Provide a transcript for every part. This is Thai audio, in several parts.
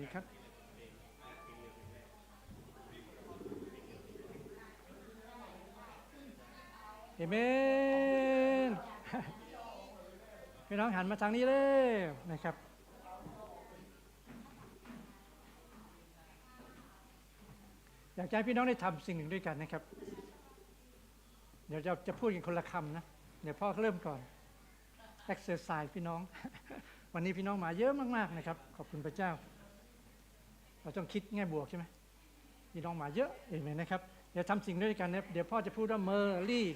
ดีครับเอเมนพี่น้องหันมาทางนี้เลยนะครับ อยากให้พี่น้องได้ทำสิ่งหนึ่งด้วยกันนะครับ เดี๋ยวเราจะพูดกันคนละคำนะ เดี๋ยวพ่อเริ่มก่อน exercise พี่น้อง วันนี้พี่น้องมาเยอะมาก ๆ นะครับ ขอบคุณพระเจ้า เราต้องคิดแง่บวกใช่ไหมพี่น้องมาเยอะเห็นไหมนะครับเดี๋ยวทำสิ่งด้วยกันนะเดี๋ยวพ่อจะพูดว่าเมอร์ลี่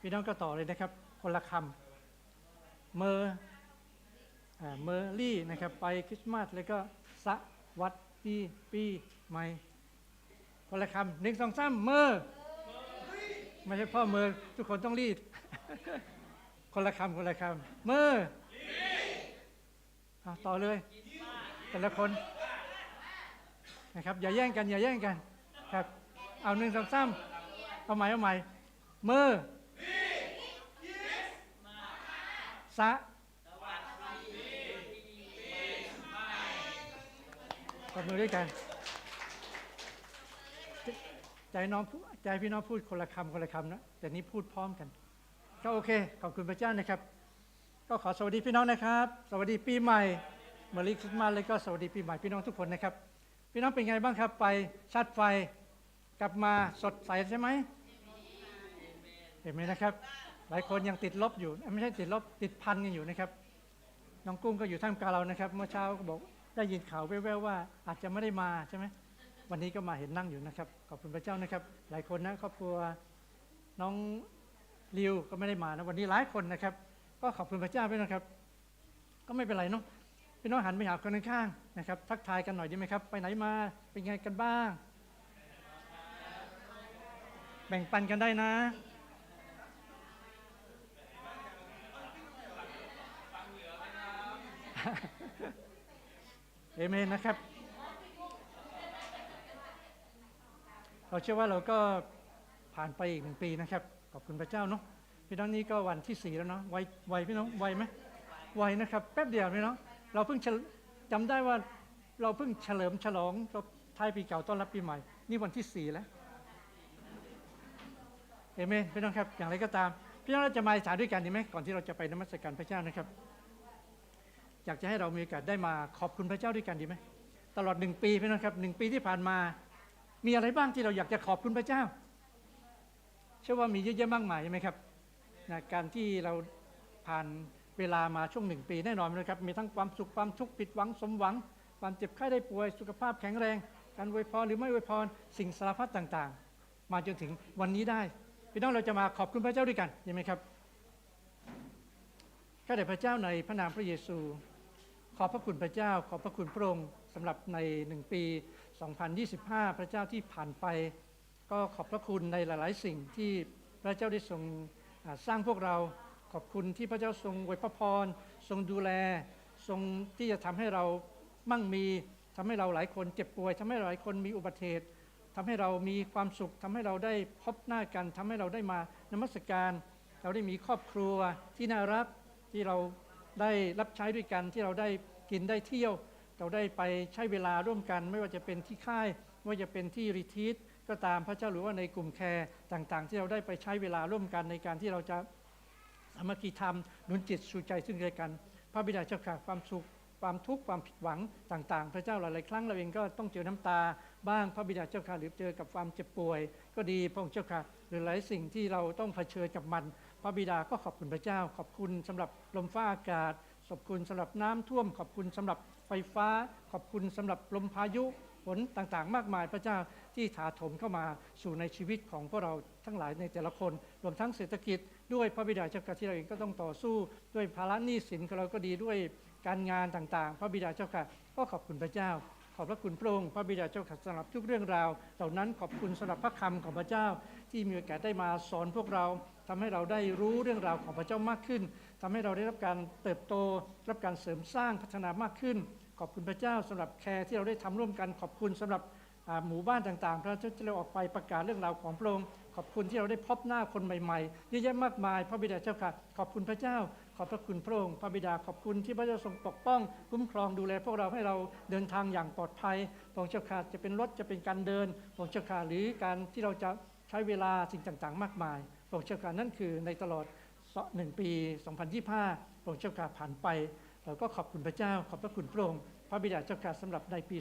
พี่น้องก็ต่อเลยนะครับ คนละคำเมอร์เมอร์ลี่นะครับไปคริสต์มาสแล้วก็สวัสดีปีใหม่คนละคำหนึ่งสองสามเมอร์ไม่ใช่พ่อเมอร์ทุกคนต้องรีด คนละคำคนละคำเมอร์ต่อเลย แต่ละคน นะครับ อย่าแย่งกัน อย่าแย่งกันครับ เอาหนึ่งสองสามเอาใหม่เอาใหม่เมอสะตบมือด้วยกัน ใจน้องใจพี่น้องพูดคนละคำคนละคำนะ แต่นี้พูดพร้อมกัน ก็โอเค ขอบคุณพระเจ้านะครับ ก็ขอสวัสดีพี่น้องนะครับ สวัสดีปีใหม่มาริคริสต์มาสเลยก็สวัสดีปีใหม่พี่น้องทุกคนนะครับ พี่น้องเป็นไงบ้างครับไปชาร์จไฟกลับมาสดใสใช่ไหมเห็นไหมนะครับ หลายคนยังติดลบอยู่ ไม่ใช่ติดลบติดพันกันอยู่นะครับน้องกุ้งก็อยู่ท่ามกลางเรานะครับ เมื่อเช้าก็บอกได้ยินข่าวแว่วๆว่า อาจจะไม่ได้มาใช่ไหมวันนี้ก็มาเห็นนั่งอยู่นะครับ ขอบคุณพระเจ้านะครับ หลายคนนะครอบครัวน้องริวก็ไม่ได้มานะวันนี้หลายคนนะครับ ก็ขอบคุณพระเจ้าด้วยนะครับ ก็ไม่เป็นไรเนาะ พี่น้องหันไปหาคนข้างๆนะครับ ทักทายกันหน่อยดีไหมครับ ไปไหนมา เป็นไงกันบ้าง แบ่งปันกันได้นะ เอเมนนะครับ เราเชื่อว่าเราก็ผ่านไปอีกหนึ่งปีนะครับ ขอบคุณพระเจ้าเนาะพี่น้องนี่ก็วันที่สี่แล้วเนาะไวไวพี่น้องไวไหมไวนะครับ แป๊บเดียวพี่น้อง เราเพิ่งเฉลจำได้ว่าเราเพิ่งเฉลิมฉลองเราท้ายปีเก่าต้อนรับปีใหม่ นี่วันที่สี่แล้วเอเมนพี่น้องครับ อย่างไรก็ตาม พี่น้องเราจะมาสาด้วยกันดีไหมก่อนที่เราจะไปนมัสการพระเจ้านะครับ อยากจะให้เรามีโอกาสได้มาขอบคุณพระเจ้าด้วยกันดีไหมตลอดหนึ่งปีพี่น้องครับหนึ่งปีที่ผ่านมา มีอะไรบ้างที่เราอยากจะขอบคุณพระเจ้า เชื่อว่ามีเยอะแยะมากมายใช่ไหมครับนะการที่เราผ่าน เวลามาช่วงหนึ่งปีแน่นอนนะครับ มีทั้งความสุขความทุกข์ผิดหวังสมหวัง ความเจ็บไข้ได้ป่วยสุขภาพแข็งแรง การอวยพรหรือไม่อวยพรสิ่งสารพัดต่างๆ มาจนถึงวันนี้ได้พี่น้องเราจะมาขอบคุณพระเจ้าด้วยกันใช่ไหมครับข้าแต่พระเจ้าในพระนามพระเยซู ขอบพระคุณพระเจ้า ขอบพระคุณพระองค์สำหรับในหนึ่งปี 2025 พระเจ้าที่ผ่านไป ก็ขอบพระคุณในหลาย ๆ สิ่งที่พระเจ้าได้ทรงสร้างพวกเรา ขอบคุณที่พระเจ้าทรงอวยพระพร ทรงดูแล ทรงที่จะทำให้เรามั่งมีทำให้เราหลายคนเจ็บป่วยทำให้หลายคนมีอุบัติเหตุทำให้เรามีความสุขทำให้เราได้พบหน้ากันทำให้เราได้มานมัสการ เราได้มีครอบครัวที่น่ารักที่เราได้รับใช้ด้วยกันที่เราได้กินได้เที่ยว เราได้ไปใช้เวลาร่วมกัน ไม่ว่าจะเป็นที่ค่าย ไม่ว่าจะเป็นที่รีทีสก็ตามพระเจ้าหรือว่าในกลุ่มแคร์ต่างๆ ที่เราได้ไปใช้เวลาร่วมกันในการที่เราจะ สามัคคีธรรมหนุนจิตสู่ใจซึ่งกันและกัน พระบิดาเจ้าค่ะความสุขความทุกข์ความผิดหวังต่าง ๆ พระเจ้าหลายๆครั้งเราเองก็ต้องเจอน้ำตา บ้างพระบิดาเจ้าค่ะหรือเจอกับความเจ็บป่วย ก็ดีพระองค์เจ้าค่ะหรือหลายสิ่งที่เราต้องเผชิญกับมัน พระบิดาก็ขอบคุณพระเจ้า ขอบคุณสำหรับลมฟ้าอากาศขอบคุณสำหรับน้ำท่วม ขอบคุณสำหรับไฟฟ้า ขอบคุณสำหรับลมพายุ ฝนต่างๆ มากมายพระเจ้าที่ถาโถมเข้ามาสู่ในชีวิตของพวกเราทั้งหลายในแต่ละคน รวมทั้งเศรษฐกิจด้วยพระบิดาเจ้าค่ะที่เราเองก็ต้องต่อสู้ ด้วยภาระหนี้สินของเราก็ดีด้วยการงานต่างๆ พระบิดาเจ้าค่ะก็ขอบคุณพระเจ้า ขอบพระคุณพระองค์พระบิดาเจ้าค่ะสำหรับทุกเรื่องราว เหล่านั้นขอบคุณสำหรับพระคำของพระเจ้า ที่มีโอกาสได้มาสอนพวกเราทำให้เราได้รู้เรื่องราวของพระเจ้ามากขึ้น ทำให้เราได้รับการเติบโต รับการเสริมสร้างพัฒนามากขึ้น ขอบคุณพระเจ้าสำหรับแคร์ที่เราได้ทำร่วมกัน ขอบคุณสำหรับหมู่บ้านต่างๆ พระเจ้าจะเราออกไปประกาศเรื่องราวของพระองค์ขอบอบคุณที่เราได้พบหน้าคนใหม่ๆเยอะแยะมากมาย พระบิดาเจ้าค่ะ ขอบคุณพระเจ้า ขอบพระคุณพระองค์ พระบิดา ขอบคุณที่พระเจ้าทรงปกป้อง คุ้มครองดูแล พวกเราให้เราเดินทางอย่างปลอดภัย พระองค์เจ้าค่ะ จะเป็นรถ จะเป็นการเดิน พระองค์เจ้าค่ะ หรือการที่เราจะใช้เวลาสิ่งต่างๆ มากมาย พระองค์เจ้าค่ะ นั่นคือในตลอด หนึ่งปี 2025พระองค์เจ้าค่ะผ่านไป เราก็ขอบคุณพระเจ้า ขอบพระคุณพระองค์พระบิดาเจ้าค่ะสำหรับในปี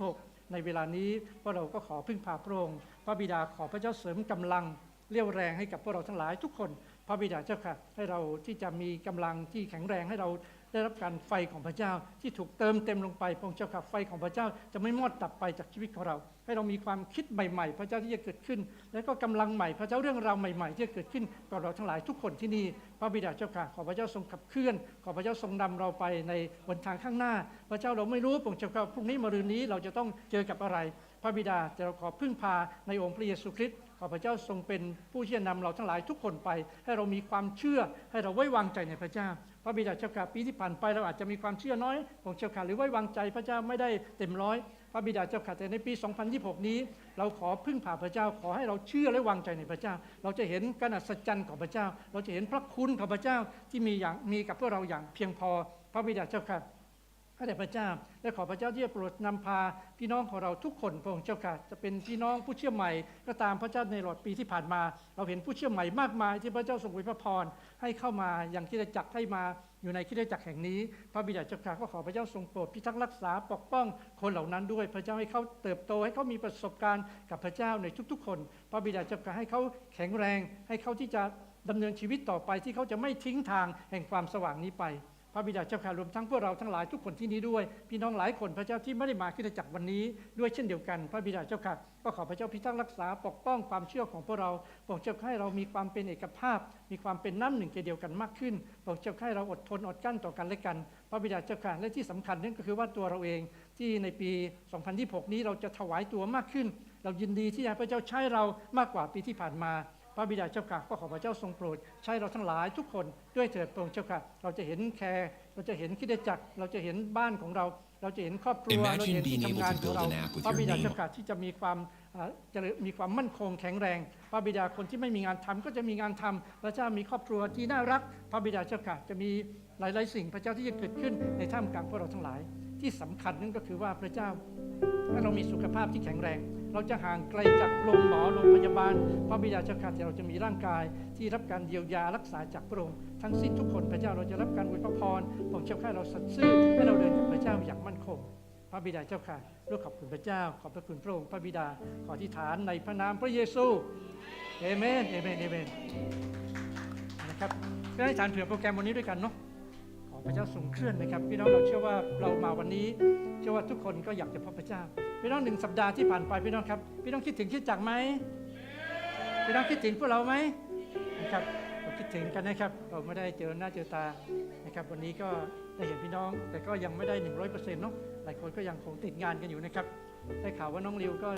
2026 ในเวลานี้พวกเราก็ขอพึ่งพาพระองค์พระบิดาขอพระเจ้าเสริมกำลังเรี่ยวแรงให้กับพวกเราทั้งหลายทุกคน พระบิดาเจ้าค่ะให้เราที่จะมีกำลังที่แข็งแรงให้เรา ได้รับการไฟของพระเจ้าที่ถูกเติมเต็มลงไปพระองค์เจ้าค่ะไฟของพระเจ้าจะไม่มอดดับไปจากชีวิตของเรา ให้เรามีความคิดใหม่ ๆ พระเจ้าที่จะเกิดขึ้น และก็กำลังใหม่พระเจ้าเรื่องราวใหม่ๆ ที่จะเกิดขึ้นกับเราทั้งหลายทุกคนที่นี่พระบิดาเจ้าค่ะขอพระเจ้าทรงขับเคลื่อน ขอพระเจ้าทรงนำเราไปในบนทางข้างหน้า พระเจ้าเราไม่รู้พระองค์เจ้าค่ะพรุ่งนี้มะรืนนี้เราจะต้องเจอกับอะไร พระบิดาแต่เราขอพึ่งพาในองค์พระเยซูคริสต์ ขอพระเจ้าทรงเป็นผู้ที่จะนำเราทั้งหลายทุกคนไป ให้เรามีความเชื่อให้เราไว้วางใจในพระเจ้า พระบิดาเจ้าข้าปีที่ผ่านไปเราอาจจะมีความเชื่อน้อยของเจ้าข้าหรือไว้วางใจพระเจ้าไม่ได้เต็มร้อยพระบิดาเจ้าข้าแต่ในปี 2026 นี้ เราขอพึ่งพาพระเจ้าขอให้เราเชื่อและวางใจในพระเจ้า เราจะเห็นการอัศจรรย์ของพระเจ้า เราจะเห็นพระคุณของพระเจ้าที่มีอย่างมีกับพวกเราอย่างเพียงพอ พระบิดาเจ้าข้า ข้าแต่พระเจ้า และขอพระเจ้าที่จะโปรดนำพาพี่น้องของเราทุกคนพระองค์เจ้าค่ะจะเป็นพี่น้องผู้เชื่อใหม่ก็ตามพระเจ้าในหลอดปีที่ผ่านมา เราเห็นผู้เชื่อใหม่มากมายที่พระเจ้าทรงอวยพระพรให้เข้ามาอย่างคิดจักรให้มาอยู่ในคิดจักรแห่งนี้ พระบิดาเจ้าค่ะก็ขอพระเจ้าทรงโปรดพิทักษ์รักษาปกป้องคนเหล่านั้นด้วย พระเจ้าให้เขาเติบโตให้เขามีประสบการณ์กับพระเจ้าในทุกๆ คน พระบิดาเจ้าค่ะให้เขาแข็งแรง ให้เขาที่จะดำเนินชีวิตต่อไปที่เขาจะไม่ทิ้งทางแห่งความสว่างนี้ไป พระบิดาเจ้าข้ารวมทั้งพวกเราทั้งหลายทุกคนที่นี้ด้วย พี่น้องหลายคนพระเจ้าที่ไม่ได้มาคริสตจักรวันนี้ด้วยเช่นเดียวกัน พระบิดาเจ้าข้าก็ขอพระเจ้าพิทักษ์รักษาปกป้องความเชื่อของพวกเราโปรดเจ้าข้าเรามีความเป็นเอกภาพ มีความเป็นน้ำหนึ่งใจเดียวกันมากขึ้นโปรดเจ้าข้าเราอดทนอดกลั้นต่อกันและกัน พระบิดาเจ้าข้าและที่สำคัญนั่นก็คือว่าตัวเราเองที่ในปี 2026 นี้เราจะถวายตัวมากขึ้น เรายินดีที่ให้พระเจ้าใช้เรามากกว่าปีที่ผ่านมา พระบิดาเจ้าข้าก็ขอพระเจ้าทรงโปรด ใช้เราทั้งหลายทุกคนด้วยเถิดพระองค์เจ้าข้าเราจะเห็นแคร์เราจะเห็นคริดจักรเราจะเห็นบ้านของเรา เราจะเห็นครอบครัว Imagine เราจะเห็นที่ being able ทำงาน to ของ build เรา an app with พระ your บิดา name เจ้าข้าที่จะมีความอ่าจะมีความมั่นคงแข็งแรง พระบิดาคนที่ไม่มีงานทำก็จะมีงานทำพระเจ้ามีครอบครัวที่น่ารัก พระบิดาเจ้าข้าจะมีหลาย ๆ สิ่งพระเจ้าที่จะเกิดขึ้นในท่ามกลางพวกเราทั้งหลาย ที่สำคัญนั่นก็คือว่าพระเจ้าถ้าเรามีสุขภาพที่แข็งแรง เราจะห่างไกลจากโรงหมอโรงพยาบาล พระบิดาเจ้าข้าแต่เราจะมีร่างกาย ที่รับการเยียวยารักษาจากพระองค์ทั้งสิ้นทุกคนพระเจ้าเราจะรับการอวยพระพรโปรดเจ้าข้าเราสัตย์ซื่อให้เราเดินกับพระเจ้าอย่างมั่นคงพระบิดาเจ้าข้าด้วยขอบคุณพระเจ้า ขอบพระคุณพระองค์พระบิดา ขอที่ฐานในพระนามพระเยซู เอเมน เอเมน เอเมน นะครับก็ให้ฐานเผื่อโปรแกรมวันนี้ด้วยกันเนาะ พระเจ้าทรงเคลื่อนนะครับพี่น้องเราเชื่อว่าเรามาวันนี้ เชื่อว่าทุกคนก็อยากจะพบพระเจ้า พี่น้องหนึ่งสัปดาห์ที่ผ่านไปพี่น้องครับ พี่น้องคิดถึงคิดจักไหมพี่น้องคิดถึงพวกเราไหมนะครับเราคิดถึงกันนะครับเราไม่ได้เจอหน้าเจอตานะครับ วันนี้ก็ได้เห็นพี่น้อง แต่ก็ยังไม่ได้หนึ่งร้อยเปอร์เซ็นต์เนาะหลายคนก็ยังคงติดงานกันอยู่นะครับได้ข่าวว่าน้องริวก็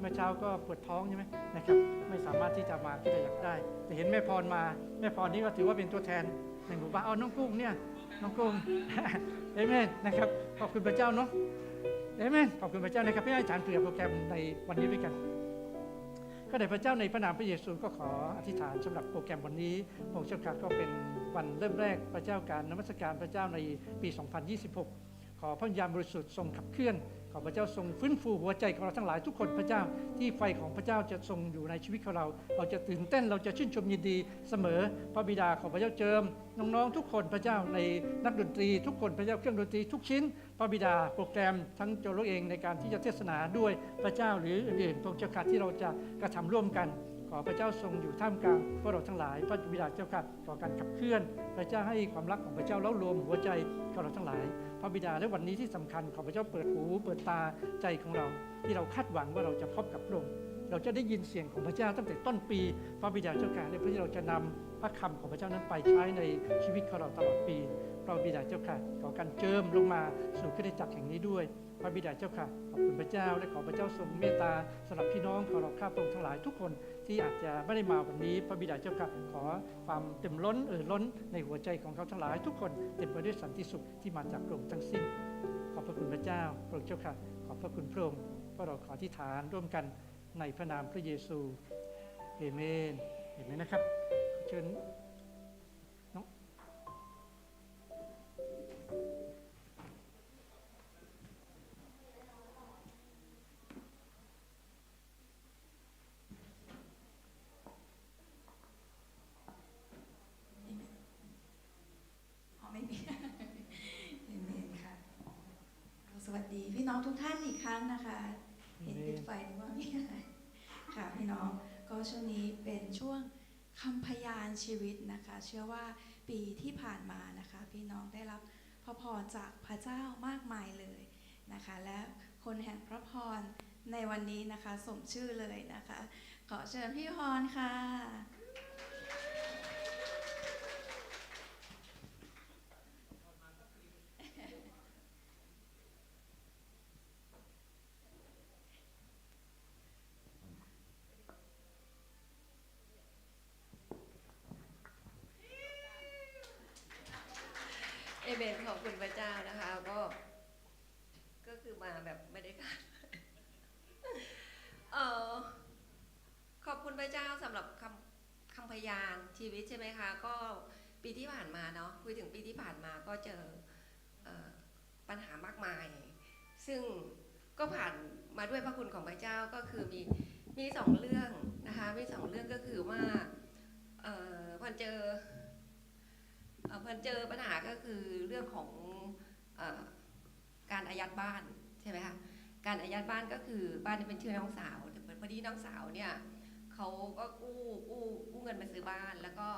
เมื่อเช้าก็ปวดท้องใช่ไหมนะครับ ไม่สามารถที่จะมาที่จะอยากได้ แต่เห็นแม่พรมา แม่พรนี่ก็ถือว่าเป็นตัวแทนในหมู่บ้านเอาน้องกุ้งเนี่ย น้องกุ้งเอเมนนะครับขอบคุณพระเจ้าเนาะเอเมนขอบคุณพระเจ้านะครับพี่ให้ฐานเผื่อโปรแกรมในวันนี้ด้วยกันก็ได้พระเจ้าในพระนามพระเยซูก็ขออธิษฐานสำหรับโปรแกรมวันนี้พระองค์เจ้าข้าก็เป็นวันเริ่มแรกพระเจ้าการนมัสการพระเจ้าในปี 2026 ขอพระญญาณบริสุทธิ์ทรงขับเคลื่อน ขอพระเจ้าทรงฟื้นฟูหัวใจของเราทั้งหลายทุกคนพระเจ้าที่ไฟของพระเจ้าจะทรงอยู่ในชีวิตของเรา เราจะตื่นเต้นเราจะชื่นชมยินดีเสมอพระบิดาของพระเจ้าเจิม น้องๆทุกคนพระเจ้าในนักดนตรี ทุกคนพระเจ้าเครื่องดนตรีทุกชิ้น พระบิดาโปรแกรมทั้งโจโลเองในการที่จะเทศนาด้วยพระเจ้าหรืออื่นๆพระองเจ้าข้าที่เราจะกระทำร่วมกัน ขอพระเจ้าทรงอยู่ท่ามกลางพวกเราทั้งหลาย พระบิดาเจ้าข้าขอการขับเคลื่อน พระเจ้าให้ความรักของพระเจ้าเล้ารวมหัวใจของเราทั้งหลาย พระบิดาและวันนี้ที่สำคัญขอพระเจ้าเปิดหูเปิดตาใจของเรา ที่เราคาดหวังว่าเราจะพบกับพระองค์เราจะได้ยินเสียงของพระเจ้าตั้งแต่ต้นปี พระบิดาเจ้าข้าและเพื่อที่เราจะนำพระคำของพระเจ้านั้นไปใช้ในชีวิตของเราตลอดปี พระบิดาเจ้าข้าขอการเจิมลงมาสู่คริสตจักรแห่งนี้ด้วย พระบิดาเจ้าค่ะ ขอบคุณพระเจ้าและขอพระเจ้าทรงเมตตาสำหรับพี่น้องของเราข้าพระองค์ทั้งหลายทุกคนที่อาจจะไม่ได้มาวันนี้ พระบิดาเจ้าค่ะ ขอความเต็มล้นเอ่อล้นในหัวใจของเขาทั้งหลาย ทุกคนเต็มไปด้วยสันติสุขที่มาจากพระองค์ทั้งสิ้น ขอบพระคุณพระเจ้าพระองค์เจ้าค่ะ ขอบพระคุณพระองค์พราะเราขอที่ฐานร่วมกันในพระนามพระเยซูเอเมนเห็นไหมนะครับ เชิญ ท่านอีกครั้งนะคะ เห็นเมติดนไฟว่ามีอะไรค่ะพี่น้องก็ช่วงนี้เป็นช่วงคำพยานชีวิตนะคะ เชื่อว่าปีที่ผ่านมานะคะ พี่น้องได้รับพระพรจากพระเจ้ามากมายเลยนะคะ และคนแห่งพระพรในวันนี้นะคะสมชื่อเลยนะคะ ขอเชิญพี่พรค่ะ เอเมนขอบคุณพระเจ้านะคะก็ ก็คือมาแบบไม่ได้คาด เออขอบคุณพระเจ้าสำหรับคำคำพ ยานชีวิตใช่ไหมคะ ก็ปีที่ผ่านมาเนาะคุยถึงปีที่ผ่านมาก็เจอเออปัญหามากมาย ซึ่งก็ผ่านมาด้วยพระคุณของพระเจ้าก็คือมีมีสองเรื่องนะคะมีสองเรื่องก็คือว่าเออพอเจอพิ่นเจอปัญหาก็คือเรื่องของออการอายัดบ้านใช่ไหมคะการอายัดบ้านก็คือบ้านที่เป็นชื่อน้องสาวแต่พอดีน้องสาวเนี่ย เขาก็กู้กู้กู้เงินมาซื้อบ้านแล้วก็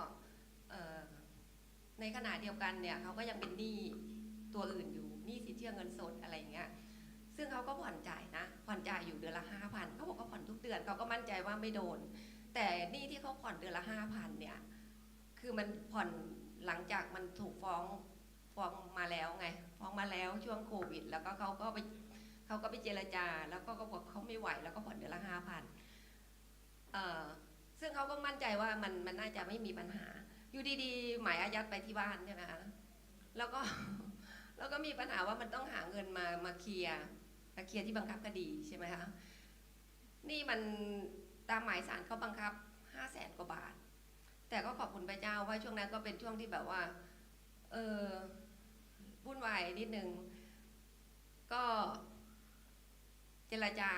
ในขณะเดียวกันเนี่ยเขาก็ยังเป็นหนี้ตัวอื่นอยู่หนี้สินเชื่อเงินสดอะไรอย่างเงี้ยซึ่งเขาก็ผ่อนจ่ายนะผ่อนจ่ายอยู่เดือนละห้าพันเขาบอกเขาผ่อนทุกเดือนเขาก็มั่นใจว่าไม่โดน แต่หนี้ที่เขาผ่อนเดือนละห้าพันเนี่ยคือมันผ่อนหลังจากมันถูกฟ้องฟ้องมาแล้วไงฟ้องมาแล้วช่วงโควิด แล้วก็เขาก็ไปเขาก็ไปเจรจา แล้วก็ก็บอกเขาไม่ไหวแล้วก็ผ่อนเดือนละห้าพัน ซึ่งเขาก็มั่นใจว่ามันมันน่าจะไม่มีปัญหา อยู่ดีๆ หมายอายัดไปที่บ้านใช่ไหมคะแล้วก็แล้วก็มีปัญหาว่ามันต้องหาเงินมามาเคลียร์มาเคลียร์ที่บังคับคดีใช่ไหมคะนี่มันตามหมายสารเขาบังคับห้าแสนกว่าบาท แต่ก็ขอบคุณพระเจ้าว่าช่วงนั้นก็เป็นช่วงที่แบบว่าเออวุ่นวายนิดนึงก็เจรจา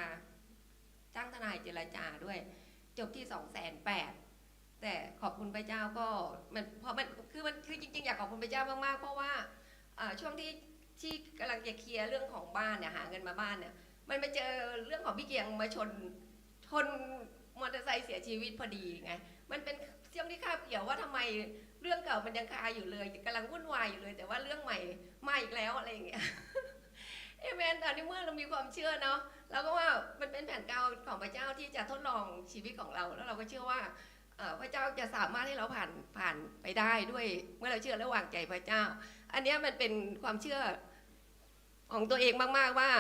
จ้างทนายเจรจาด้วย จบที่สองแสนแปดแต่ขอบคุณพระเจ้าก็มันพอมันคือมันคือจริงๆ อยากขอบคุณพระเจ้ามากๆ เพราะว่าช่วงที่ที่กำลังจะเคลียร์เรื่องของบ้านเนี่ยหาเงินมาบ้านเนี่ยมันไปเจอเรื่องของพี่เกียงมาชนชนมอเตอร์ไซค์เสียชีวิตพอดีไงมันเป็นเรื่องที่คาบเกี่ยวว่าทำไมเรื่องเก่ามันยังคาอยู่เลยกำลังวุ่นวายอยู่เลย แต่ว่าเรื่องใหม่มาอีกแล้วอะไรอย่างเงี้ยเอเมนตอนนี้เมื่อเรามีความเชื่อเนาะ เราก็ว่ามันเป็นแผนการของพระเจ้าที่จะทดลองชีวิตของเรา แล้วเราก็เชื่อว่าพระเจ้าจะสามารถให้เราผ่านผ่านไปได้ด้วยเมื่อเราเชื่อและวางใจพระเจ้า อันนี้มันเป็นความเชื่อของตัวเองมากๆว่า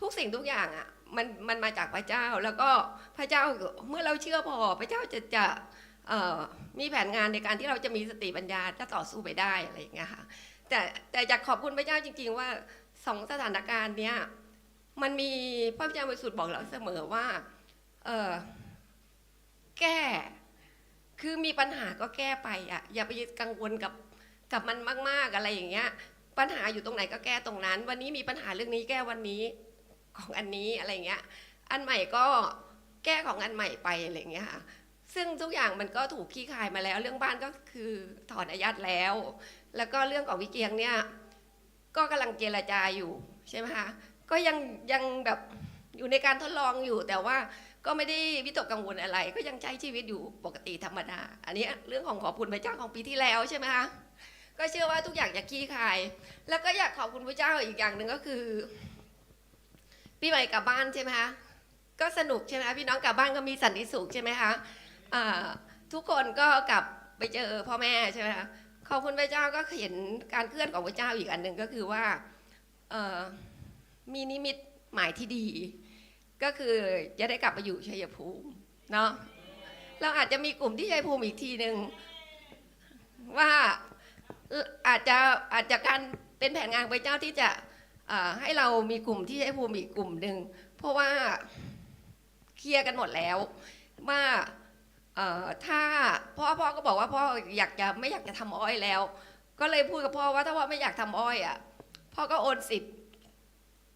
ทุกสิ่งทุกอย่างอะมันมันมาจากพระเจ้าแล้วก็พระเจ้าเมื่อเราเชื่อพอพระเจ้าจะจะมีแผนงานในการที่เราจะมีสติปัญญาจะต่อสู้ไปได้อะไรอย่างเงี้ยค่ะแต่แต่อยากขอบคุณพระเจ้าจริง ๆ ว่าสองสถานการณ์เนี้ย มันมีพระเจ้าบริสุทธิ์บอกเราเสมอว่าเออแก้ คือมีปัญหาก็แก้ไปอะอย่าไปกังวลกับกับมันมาก ๆอะไรอย่างเงี้ย ปัญหาอยู่ตรงไหนก็แก้ตรงนั้น วันนี้มีปัญหาเรื่องนี้แก้วันนี้ของอันนี้อะไรเงี้ย อันใหม่ก็แก้ของอันใหม่ไปอะไรเงี้ยค่ะซึ่งทุกอย่างมันก็ถูกขี้คายมาแล้ว เรื่องบ้านก็คือถอนอายัดแล้ว แล้วก็เรื่องของวิเกียงเนี่ยก็กำลังเจรจาอยู่ใช่ไหมคะ ก็ยังยังแบบอยู่ในการทดลองอยู่ แต่ว่าก็ไม่ได้วิตกกังวลอะไร ก็ยังใช้ชีวิตอยู่ปกติธรรมดา อันนี้เรื่องของขอบคุณพระเจ้าของปีที่แล้วใช่ไหมคะก็เชื่อว่าทุกอย่างจะขี้คาย แล้วก็อยากขอบคุณพระเจ้าอีกอย่างหนึ่งก็คือปีใหม่กลับบ้านใช่ไหมคะก็สนุกใช่ไหมพี่น้องกลับบ้านก็มีสันติสุขใช่ไหมคะทุกคนก็กลับไปเจอพ่อแม่ใช่ไหมคะขอบคุณพระเจ้าก็เห็นการเคลื่อนของพระเจ้าอีกอันหนึ่งก็คือว่า มีนิมิตหมายที่ดี ก็คือจะได้กลับไปอยู่ชัยภูมิเนาะเราอาจจะมีกลุ่มที่ชัยภูมิอีกทีหนึ่งว่าอาจจะอาจจะการเป็นแผนงานพระเจ้าที่จะให้เรามีกลุ่มที่ใช้ภูมิอีกกลุ่มหนึ่งเพราะว่าเคลียร์กันหมดแล้วว่าถ้าพ่อพ่อก็บอกว่าพ่ออยากจะไม่อยากจะทำอ้อยแล้ว ก็เลยพูดกับพ่อว่าถ้าพ่อไม่อยากทำอ้อยอะพ่อก็โอนสิทธิ์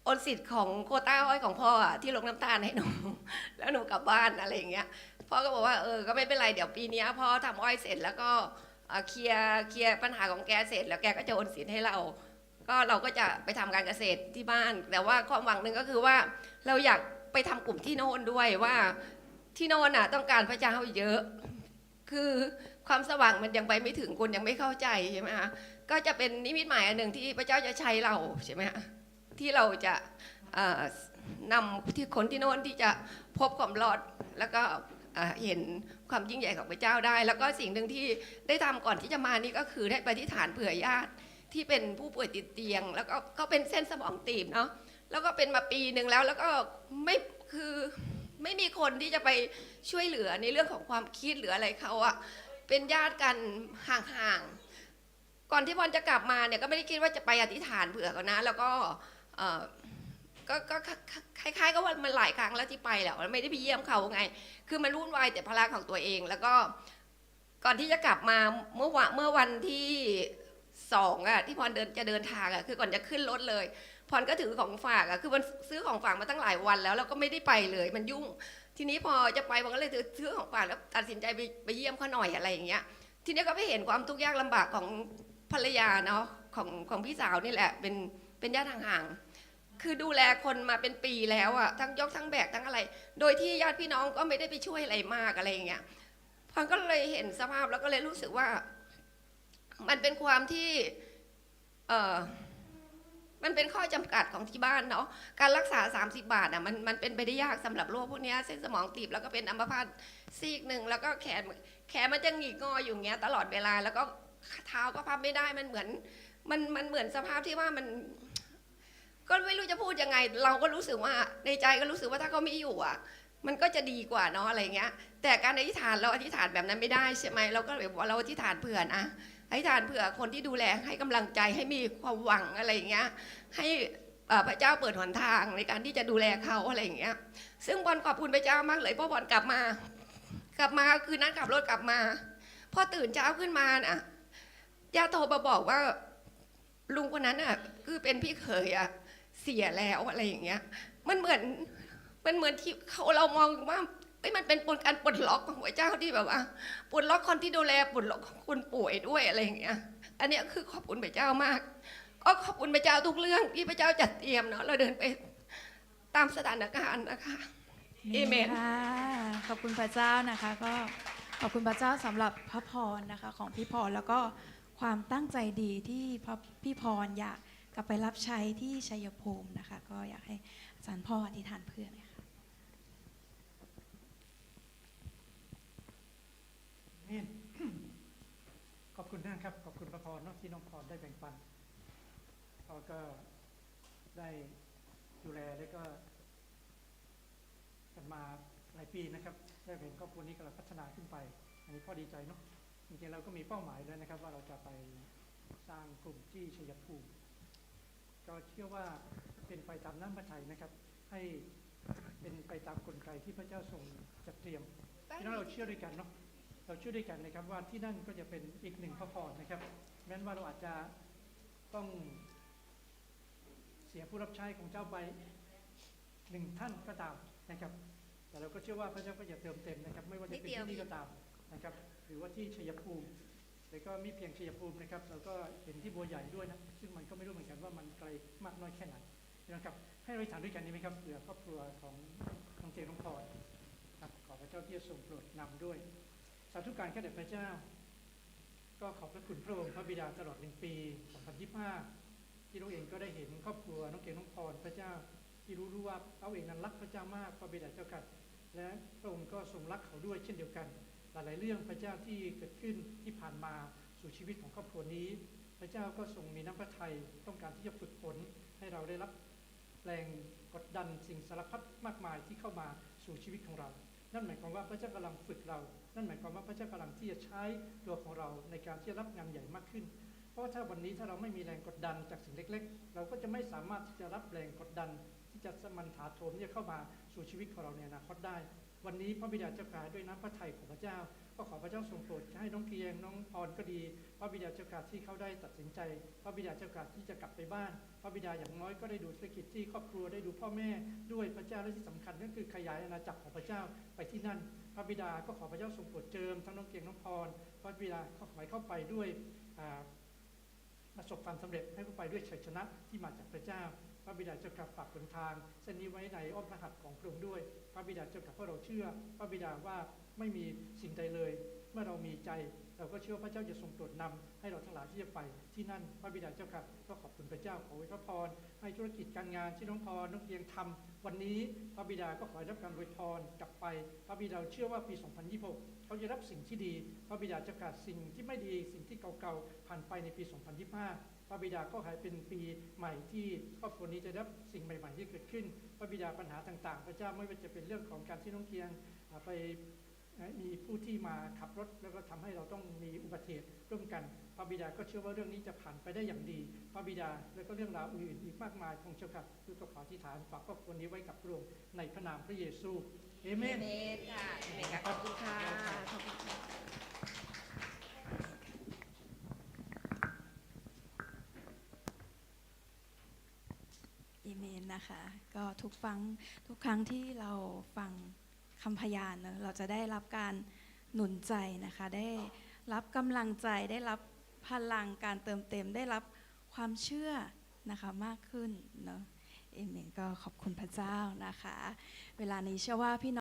โอนสิทธิ์ของโควต้าอ้อยของพ่ออะที่ลงน้ำตาลให้หนู แล้วหนูกลับบ้านอะไรอย่างเงี้ยพ่อก็บอกว่าเออก็ไม่เป็นไรเดี๋ยวปีเนี้ยพ่อทำอ้อยเสร็จแล้วก็เอ่อเคลียร์เคลียร์ปัญหาของแกเสร็จ แล้วแกก็จะโอนสิทธิ์ให้เรา ก็เราก็จะไปทำการเกษตรที่บ้าน แต่ว่าความหวังหนึ่งก็คือว่าเราอยากไปทำกลุ่มที่โน่นด้วยว่าที่โน่นน่ะต้องการพระเจ้าเยอะ คือความสว่างมันยังไปไม่ถึงคนยังไม่เข้าใจใช่ไหมคะก็จะเป็นนิมิตหมายอันหนึ่งที่พระเจ้าจะใช้เราใช่ไหมคะ ที่เราจะนำที่คนที่โน่นที่จะพบความรอดแล้วก็เห็นความยิ่งใหญ่ของพระเจ้าได้ แล้วก็สิ่งหนึ่งที่ได้ทำก่อนที่จะมานี่ก็คือได้ไปที่ฐานเผื่อญาติที่เป็นผู้ป่วยติดเตียง แล้วก็เขาเป็นเส้นสมองตีบเนาะแล้วก็เป็นมาปีหนึ่งแล้วแล้วก็ไม่คือไม่มีคนที่จะไปช่วยเหลือในเรื่องของความคิดหรืออะไรเขาอะเป็นญาติกันห่างๆก่อนที่พรจะกลับมาเนี่ยก็ไม่ได้คิดว่าจะไปอธิษฐานเผื่อเขานะ แล้วก็ ก็ก็คล้ายๆก็ว่ามันหลายครั้งแล้วที่ไปแหละไม่ได้ไปเยี่ยมเขาไง คือมันวุ่นวายแต่ภาระของตัวเอง แล้วก็ก่อนที่จะกลับมาเมื่อวันเมื่อวันที่สองอะที่พรเดินจะเดินทางอะคือก่อนจะขึ้นรถเลยพรก็ถือของฝากอะคือมันซื้อของฝากมาตั้งหลายวันแล้วแล้วก็ไม่ได้ไปเลยมันยุ่ง ทีนี้พอจะไปพรก็เลยถือซื้อของฝากแล้วตัดสินใจไปไปเยี่ยมเขาหน่อยอะไรอย่างเงี้ย ทีนี้ก็ไปเห็นความทุกข์ยากลำบากของภรรยาเนาะของของพี่สาวนี่แหละ เป็นเป็นญาติห่างๆ คือดูแลคนมาเป็นปีแล้วอะทั้งยกทั้งแบกทั้งอะไร โดยที่ญาติพี่น้องก็ไม่ได้ไปช่วยอะไรมากอะไรอย่างเงี้ยพรก็เลยเห็นสภาพแล้วก็เลยรู้สึกว่า มันเป็นความที่เออมันเป็นข้อจำกัดของที่บ้านเนาะการรักษา 30 บาทอะมันมันเป็นไปได้ยากสำหรับโรคพวกนี้เส้นสมองตีบแล้วก็เป็นอัมพาตซีกหนึ่งแล้วก็แขนแขนมันจะหงิกงออยู่เงี้ยตลอดเวลา แล้วก็เท้าก็พับไม่ได้มันเหมือน มันมันเหมือนสภาพที่ว่ามัน ก็ไม่รู้จะพูดยังไง เราก็รู้สึกว่าในใจก็รู้สึกว่าถ้าเขาไม่อยู่อะ มันก็จะดีกว่าเนาะอะไรเงี้ย แต่การอธิษฐานเราอธิษฐานแบบนั้นไม่ได้ใช่ไหมเราก็เลยบอกว่าเราอธิษฐานเผื่อนะอธิษฐานเผื่อคนที่ดูแลให้กำลังใจให้มีความหวังอะไรเงี้ย ให้พระเจ้าเปิดหนทางในการที่จะดูแลเขาอะไรอย่างเงี้ย ซึ่งบอลขอบคุณพระเจ้ามากเลยเพราะบอลกลับมา กลับมาคืนนั้นขับรถกลับมาพอตื่นเช้าขึ้นมาน่ะย่าโทรมาบอกว่าลุงคนนั้นอะ คือเป็นพี่เขยอะ เสียแล้วอะไรอย่างเงี้ย มันเหมือนมันเหมือนที่เขาเรามองว่าเอ้ยมันเป็นปนการปลดล็อกของพระเจ้าที่แบบว่าปลดล็อกคนที่ดูแลปลดล็อกคนป่วยด้วยอะไรอย่างเงี้ย อันนี้คือขอบคุณพระเจ้ามาก ก็ขอบคุณพระเจ้าทุกเรื่องที่พระเจ้าจัดเตรียมเนาะเราเดินไปตามสถานการณ์นะคะเอเมนค่ะขอบคุณพระเจ้านะคะก็ขอบคุณพระเจ้าสำหรับพระพรนะคะของพี่พรแล้วก็ความตั้งใจดีที่พระพี่พรอยาก กลับไปรับใช้ที่ชัยภูมินะคะ ก็อยากให้อาจารย์พ่ออธิษฐานเพื่อนะคะนี่ขอบคุณนะครับ ขอบคุณพระพรเนอะที่น้องพรได้แบ่งปันเราก็ได้ดูแลแล้วก็ กันมาหลายปีนะครับ ได้เห็นครอบครัวนี้กำลังพัฒนาขึ้นไป อันนี้พ่อดีใจเนาะจริงๆเราก็มีเป้าหมายแล้วนะครับ ว่าเราจะไปสร้างกลุ่มที่ชัยภูมิ ก็เชื่อว่าเป็นไปตามน้ำพระทัยนะครับ ให้เป็นไปตามกลไกที่พระเจ้าทรงจัดเตรียมพี่น้องเราเชื่อด้วยกันเนาะเราเชื่อด้วยกันนะครับว่าที่นั่นก็จะเป็นอีกหนึ่งพระพรนะครับ แม้นว่าเราอาจจะต้องเสียผู้รับใช้ของเจ้าไปหนึ่งท่านก็ตามนะครับ แต่เราก็เชื่อว่าพระเจ้าก็จะเติมเต็มนะครับ ไม่ว่าจะเป็นที่นี่ก็ตามนะครับ หรือว่าที่ชัยภูมิ แล้วก็มีเพียงชัยภูมินะครับเราก็เห็นที่บัวใหญ่ด้วยนะซึ่งมันก็ไม่รู้เหมือนกันว่ามันไกลมากน้อยแค่ไหนนะครับให้เราอธิษฐานด้วยกันนี้ไหมครับเผื่อครอบครัวของน้องเจน้องพรครับขอพระเจ้าที่จะทรงโปรดนำด้วยสาธุการแค่แด่พระเจ้า ก็ขอบพระคุณพระองค์พระบิดาตลอดหนึ่งปี 2025 ที่เราเองก็ได้เห็นครอบครัวน้องเกดน้องพรพระเจ้าที่รู้รู้ว่าเขาเองนั้นรักพระเจ้ามากพระบิดาเจ้ากันและพระองค์ก็ทรงรักเขาด้วยเช่นเดียวกัน หลาย ๆ เรื่องพระเจ้าที่เกิดขึ้นที่ผ่านมาสู่ชีวิตของครอบครัวนี้ พระเจ้าก็ทรงมีน้ำพระทัยต้องการที่จะฝึกฝนให้เราได้รับแรงกดดันสิ่งสารพัดมากมายที่เข้ามาสู่ชีวิตของเรา นั่นหมายความว่าพระเจ้ากำลังฝึกเรา นั่นหมายความว่าพระเจ้ากำลังที่จะใช้ตัวของเราในการที่จะรับงานใหญ่มากขึ้น เพราะว่าถ้าวันนี้ถ้าเราไม่มีแรงกดดันจากสิ่งเล็ก ๆ เราก็จะไม่สามารถที่จะรับแรงกดดัน ที่จะสมันถาโถมที่จะเข้ามาสู่ชีวิตของเราในอนาคตได้ วันนี้พระบิดาเจ้าขาด้วยน้ำพระทัยของพระเจ้า ก็ขอพระเจ้าทรงโปรดให้น้องเกียงน้องพรก็ดี พระบิดาเจ้าขาที่เขาได้ตัดสินใจ พระบิดาเจ้าขาที่จะกลับไปบ้าน พระบิดาอย่างน้อยก็ได้ดูธุรกิจที่ครอบครัวได้ดูพ่อแม่ด้วยพระเจ้าและที่สำคัญก็คือขยายอาณาจักรของพระเจ้าไปที่นั่น พระบิดาก็ขอพระเจ้าทรงโปรดเจิมทั้งน้องเกียงน้องพรพระบิดาก็ขอให้เข้าไปด้วยอ่าประสบความสำเร็จให้เข้าไปด้วยชัยชนะที่มาจากพระเจ้า พระบิดาเจ้ากลับฝากหนทางเส้นนี้ไว้ในอ้อมพระหัตถ์ของพระองค์ด้วย พระบิดาเจ้ากลับเพราะเราเชื่อ พระบิดาว่าไม่มีสิ่งใดเลย เมื่อเรามีใจ เราก็เชื่อว่าพระเจ้าจะทรงโปรดนำให้เราทั้งหลายที่จะไปที่นั่นพระบิดาเจ้าครับก็ขอบคุณพระเจ้าขอไว้พระพรให้ธุรกิจการงานที่น้องพรน้องเพียงทำวันนี้พระบิดาก็ขอรับการอวยพรกลับไป พระบิดาเชื่อว่าปี 2026 เขาจะรับสิ่งที่ดี พระบิดาจะกาศสิ่งที่ไม่ดีสิ่งที่เก่าๆผ่านไปในปี 2025 พระบิดาก็ขอให้เป็นปีใหม่ที่ครอบครัวนี้จะได้รับสิ่งใหม่ ๆ ที่เกิดขึ้น พระบิดาปัญหาต่าง ๆ พระเจ้าไม่ว่าจะเป็นเรื่องของการที่น้องเกียงอ่าไปเอ่อมีผู้ที่มาขับรถแล้วก็ทำให้เราต้องมีอุบัติเหตุร่วมกัน พระบิดาก็เชื่อว่าเรื่องนี้จะผ่านไปได้อย่างดี พระบิดาแล้วก็เรื่องราวอื่นๆอีกมากมายของเจ้าค่ะคือก็ขออธิษฐานฝากครอบครัวนี้ไว้กับพระองค์ในพระนามพระเยซูเอเมนเมนค่ะเอเมนค่ะขอบคุณค่ะขอบคุณค่ะ เอเม นะคะ ก็ทุกฟังทุกครั้งที่เราฟังคำพยานเนะเราจะได้รับการหนุนใจนะคะ ได้รับกำลังใจได้รับพลังการเติมเต็ม ได้รับความเชื่อนะคะมากขึ้นเนาะเอเมนก็ขอบคุณพระเจ้านะคะ เวลานี้เชื่อว่าพี่น้อง